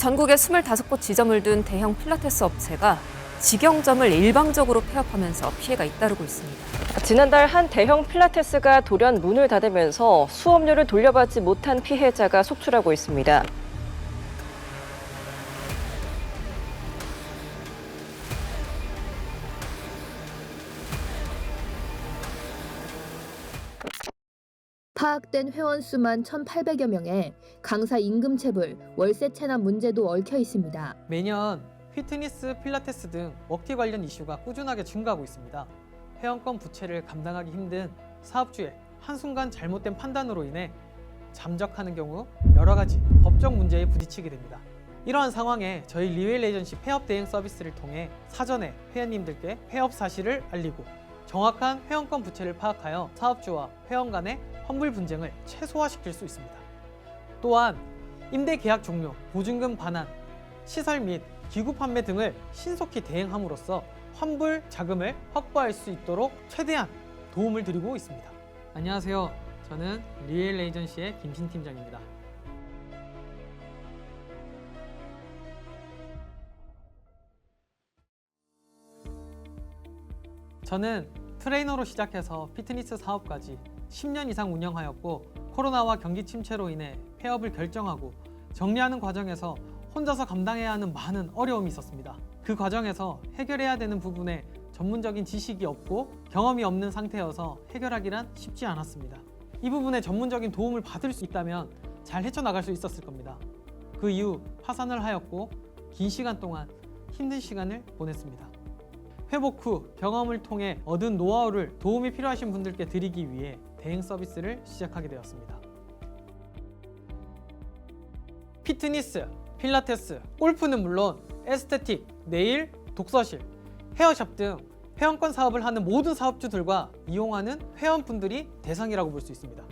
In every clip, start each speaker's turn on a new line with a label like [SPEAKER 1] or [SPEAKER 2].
[SPEAKER 1] 전국에 25곳 지점을 둔 대형 필라테스 업체가 직영점을 일방적으로 폐업하면서 피해가 잇따르고 있습니다.
[SPEAKER 2] 지난달 한 대형 필라테스가 돌연 문을 닫으면서 수업료를 돌려받지 못한 피해자가 속출하고 있습니다.
[SPEAKER 3] 파악된 회원 수만 1,800여 명에 강사 임금 체불, 월세 체납 문제도 얽혀 있습니다.
[SPEAKER 4] 매년 피트니스, 필라테스 등 먹튀 관련 이슈가 꾸준하게 증가하고 있습니다. 회원권 부채를 감당하기 힘든 사업주의 한순간 잘못된 판단으로 인해 잠적하는 경우 여러 가지 법적 문제에 부딪히게 됩니다. 이러한 상황에 저희 리웰 에이전시 폐업 대행 서비스를 통해 사전에 회원님들께 폐업 사실을 알리고 정확한 회원권 부채를 파악하여 사업주와 회원 간의 환불 분쟁을 최소화시킬 수 있습니다. 또한 임대 계약 종료, 보증금 반환, 시설 및 기구 판매 등을 신속히 대행함으로써 환불 자금을 확보할 수 있도록 최대한 도움을 드리고 있습니다. 안녕하세요. 저는 리엘 에이전시의 김신 팀장입니다. 저는 트레이너로 시작해서 피트니스 사업까지 10년 이상 운영하였고 코로나와 경기 침체로 인해 폐업을 결정하고 정리하는 과정에서 혼자서 감당해야 하는 많은 어려움이 있었습니다. 그 과정에서 해결해야 되는 부분에 전문적인 지식이 없고 경험이 없는 상태여서 해결하기란 쉽지 않았습니다. 이 부분에 전문적인 도움을 받을 수 있다면 잘 헤쳐나갈 수 있었을 겁니다. 그 이후 파산을 하였고 긴 시간 동안 힘든 시간을 보냈습니다. 회복 후 경험을 통해 얻은 노하우를 도움이 필요하신 분들께 드리기 위해 대행 서비스를 시작하게 되었습니다. 피트니스, 필라테스, 골프는 물론 에스테틱, 네일, 독서실, 헤어샵 등 회원권 사업을 하는 모든 사업주들과 이용하는 회원분들이 대상이라고 볼 수 있습니다.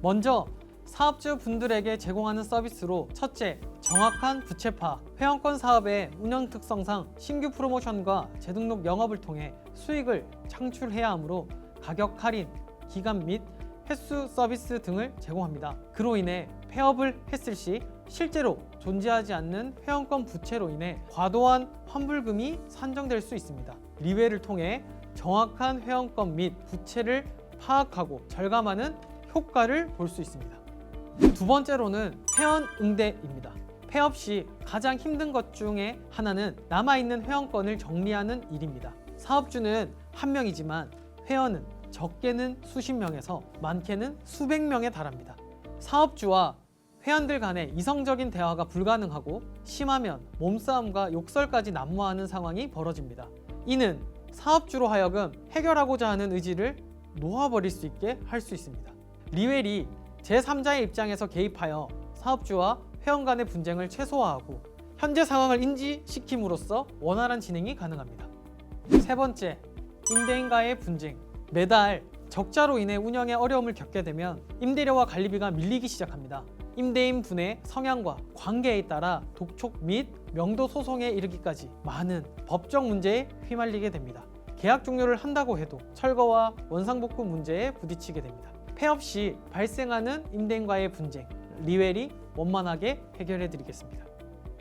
[SPEAKER 4] 먼저 사업주 분들에게 제공하는 서비스로 첫째, 정확한 부채 파악, 회원권 사업의 운영 특성상 신규 프로모션과 재등록 영업을 통해 수익을 창출해야 하므로 가격 할인, 기간 및 횟수 서비스 등을 제공합니다. 그로 인해 폐업을 했을 시 실제로 존재하지 않는 회원권 부채로 인해 과도한 환불금이 산정될 수 있습니다. 리웨를 통해 정확한 회원권 및 부채를 파악하고 절감하는 효과를 볼 수 있습니다. 두 번째로는 회원 응대입니다. 폐업 시 가장 힘든 것 중에 하나는 남아있는 회원권을 정리하는 일입니다. 사업주는 한 명이지만 회원은 적게는 수십 명에서 많게는 수백 명에 달합니다. 사업주와 회원들 간의 이성적인 대화가 불가능하고 심하면 몸싸움과 욕설까지 난무하는 상황이 벌어집니다. 이는 사업주로 하여금 해결하고자 하는 의지를 놓아버릴 수 있게 할 수 있습니다. 리웰이 제3자의 입장에서 개입하여 사업주와 회원 간의 분쟁을 최소화하고 현재 상황을 인지시킴으로써 원활한 진행이 가능합니다. 세 번째, 임대인과의 분쟁. 매달 적자로 인해 운영에 어려움을 겪게 되면 임대료와 관리비가 밀리기 시작합니다. 임대인 분의 성향과 관계에 따라 독촉 및 명도 소송에 이르기까지 많은 법적 문제에 휘말리게 됩니다. 계약 종료를 한다고 해도 철거와 원상복구 문제에 부딪히게 됩니다. 폐업 시 발생하는 임대인과의 분쟁, 리웰이 원만하게 해결해 드리겠습니다.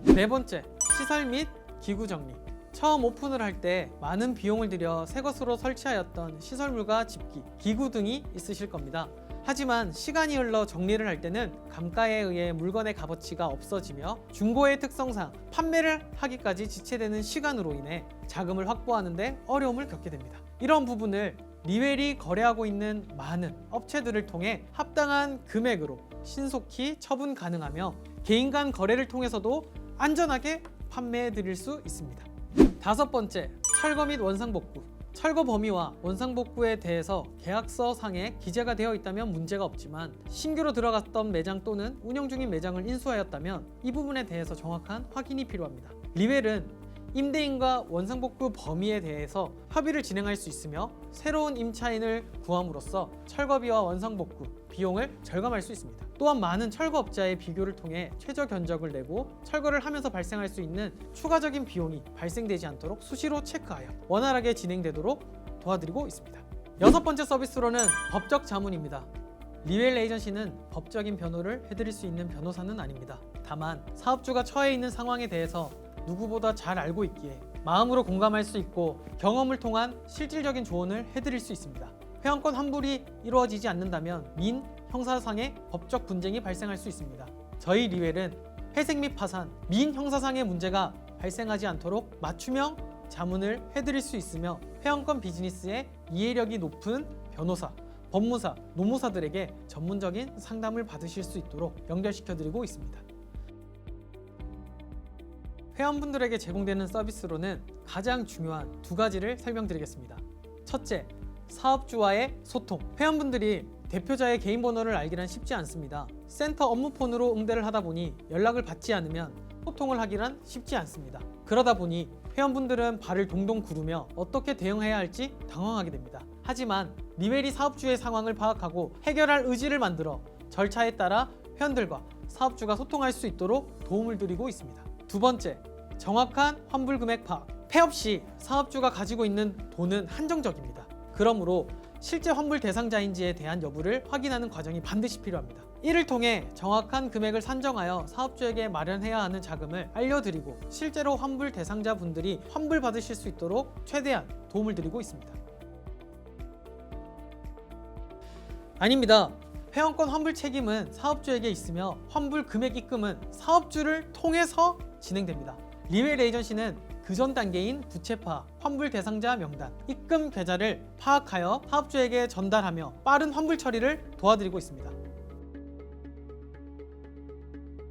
[SPEAKER 4] 네 번째, 시설 및 기구 정리. 처음 오픈을 할 때 많은 비용을 들여 새 것으로 설치하였던 시설물과 집기, 기구 등이 있으실 겁니다. 하지만 시간이 흘러 정리를 할 때는 감가에 의해 물건의 값어치가 없어지며 중고의 특성상 판매를 하기까지 지체되는 시간으로 인해 자금을 확보하는데 어려움을 겪게 됩니다. 이런 부분을 리웰이 거래하고 있는 많은 업체들을 통해 합당한 금액으로 신속히 처분 가능하며 개인 간 거래를 통해서도 안전하게 판매해 드릴 수 있습니다. 다섯 번째, 철거 및 원상복구. 철거 범위와 원상복구에 대해서 계약서 상에 기재가 되어 있다면 문제가 없지만 신규로 들어갔던 매장 또는 운영 중인 매장을 인수하였다면 이 부분에 대해서 정확한 확인이 필요합니다. 리웰은 임대인과 원상복구 범위에 대해서 협의를 진행할 수 있으며 새로운 임차인을 구함으로써 철거비와 원상복구 비용을 절감할 수 있습니다. 또한 많은 철거업자의 비교를 통해 최저 견적을 내고 철거를 하면서 발생할 수 있는 추가적인 비용이 발생되지 않도록 수시로 체크하여 원활하게 진행되도록 도와드리고 있습니다. 여섯 번째 서비스로는 법적 자문입니다. 리웰 에이전시는 법적인 변호를 해드릴 수 있는 변호사는 아닙니다. 다만 사업주가 처해 있는 상황에 대해서 누구보다 잘 알고 있기에 마음으로 공감할 수 있고 경험을 통한 실질적인 조언을 해드릴 수 있습니다. 회원권 환불이 이루어지지 않는다면 민, 형사상의 법적 분쟁이 발생할 수 있습니다. 저희 리웰은 회색 및 파산, 민, 형사상의 문제가 발생하지 않도록 맞춤형 자문을 해드릴 수 있으며 회원권 비즈니스에 이해력이 높은 변호사, 법무사, 노무사들에게 전문적인 상담을 받으실 수 있도록 연결시켜드리고 있습니다. 회원분들에게 제공되는 서비스로는 가장 중요한 두 가지를 설명드리겠습니다. 첫째, 사업주와의 소통. 회원분들이 대표자의 개인 번호를 알기란 쉽지 않습니다. 센터 업무폰으로 응대를 하다 보니 연락을 받지 않으면 소통을 하기란 쉽지 않습니다. 그러다 보니 회원분들은 발을 동동 구르며 어떻게 대응해야 할지 당황하게 됩니다. 하지만 리웰이 사업주의 상황을 파악하고 해결할 의지를 만들어 절차에 따라 회원들과 사업주가 소통할 수 있도록 도움을 드리고 있습니다. 두 번째, 정확한 환불 금액 파악. 폐업 시 사업주가 가지고 있는 돈은 한정적입니다. 그러므로 실제 환불 대상자인지에 대한 여부를 확인하는 과정이 반드시 필요합니다. 이를 통해 정확한 금액을 산정하여 사업주에게 마련해야 하는 자금을 알려드리고 실제로 환불 대상자 분들이 환불 받으실 수 있도록 최대한 도움을 드리고 있습니다. 아닙니다. 회원권 환불 책임은 사업주에게 있으며 환불 금액 입금은 사업주를 통해서 진행됩니다. 리웰 에이전시는 그 전 단계인 부채파, 환불 대상자 명단, 입금 계좌를 파악하여 사업주에게 전달하며 빠른 환불 처리를 도와드리고 있습니다.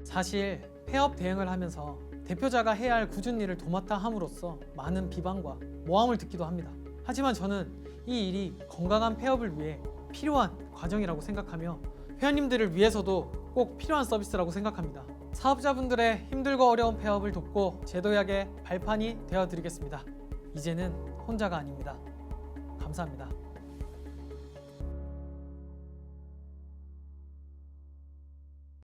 [SPEAKER 4] 사실 폐업 대응을 하면서 대표자가 해야 할 굳은 일을 도맡아 함으로써 많은 비방과 모함을 듣기도 합니다. 하지만 저는 이 일이 건강한 폐업을 위해 필요한 과정이라고 생각하며 회원님들을 위해서도 꼭 필요한 서비스라고 생각합니다. 사업자분들의 힘들고 어려운 폐업을 돕고 제도약의 발판이 되어 드리겠습니다. 이제는 혼자가 아닙니다. 감사합니다.